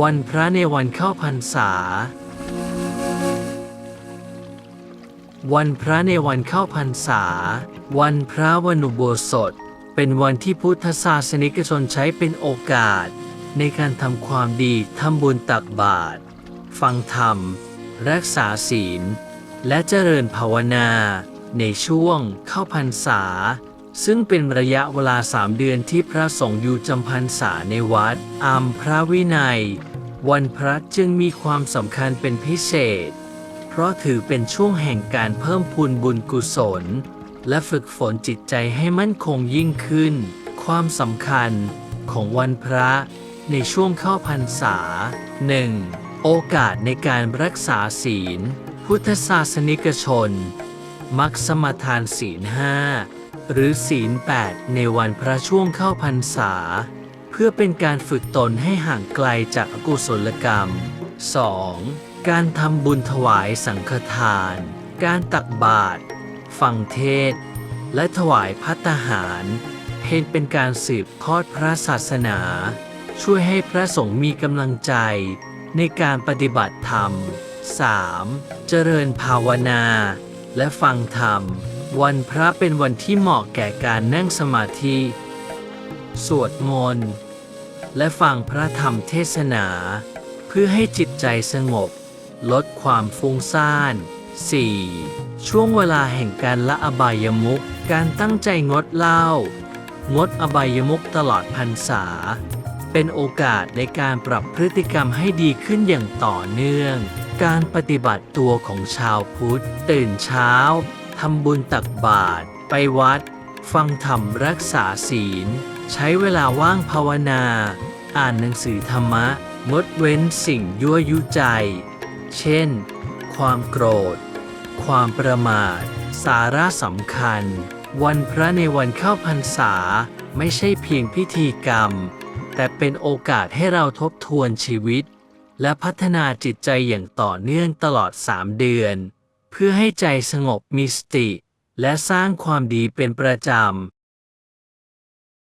วันพระในวันเข้าพรรษา วันพระในวันเข้าพรรษา วันพระวันอุโบสถ เป็นวันที่พุทธศาสนิกชนใช้เป็นโอกาส ในการทำความดีทำบุญตักบาตรฟังธรรม รักษาศีล และเจริญภาวนา ในช่วงเข้าพรรษา ซึ่งเป็นระยะเวลาสามเดือนที่พระสงฆ์อยู่จำพรรษาในวัดอามพระวินัย วันพระจึงมีความสำคัญเป็นพิเศษ เพราะถือเป็นช่วงแห่งการเพิ่มพูนบุญกุศล และฝึกฝนจิตใจให้มั่นคงยิ่งขึ้น ความสำคัญของวันพระในช่วงเข้าพรรษา 1. โอกาสในการรักษาศีล พุทธศาสนิกชน มักสมทานศีลห้า หรือศีลแปดในวันพระช่วงเข้าพรรษา เพื่อเป็นการฝึกตนให้ห่างไกลจากอกุศลกรรม 2. การทำบุญถวายสังฆทาน การตักบาตรฟังเทศ และถวายพัตตาหาร เพ็นเป็นการสืบทอดพระศาสนา ช่วยให้พระสงฆ์มีกำลังใจ ในการปฏิบัติธรรม 3. เจริญภาวนา และฟังธรรม วันพระเป็นวันที่เหมาะแก่การนั่งสมาธิ สวดมนต์และฟังพระธรรมเทศนา เพื่อให้จิตใจสงบ ลดความฟุ้งซ่าน 4. ช่วงเวลาแห่งการละอบายมุขการตั้งใจงดเหล้างดอบายมุขตลอดพรรษา เป็นโอกาสในการปรับพฤติกรรมให้ดีขึ้นอย่างต่อเนื่อง การปฏิบัติตัวของชาวพุทธ ตื่นเช้า ทำบุญตักบาตรไปวัด ฟังธรรมรักษาศีล ใช้เวลาว่างภาวนา อ่านหนังสือธรรมะ งดเว้นสิ่งยั่วยุใจ เช่น ความโกรธ ความประมาท สาระสำคัญ วันพระในวันเข้าพรรษาไม่ใช่เพียงพิธีกรรม แต่เป็นโอกาสให้เราทบทวนชีวิต และพัฒนาจิตใจอย่างต่อเนื่องตลอด 3 เดือน เพื่อให้ใจสงบมีสติ และสร้างความดีเป็นประจำ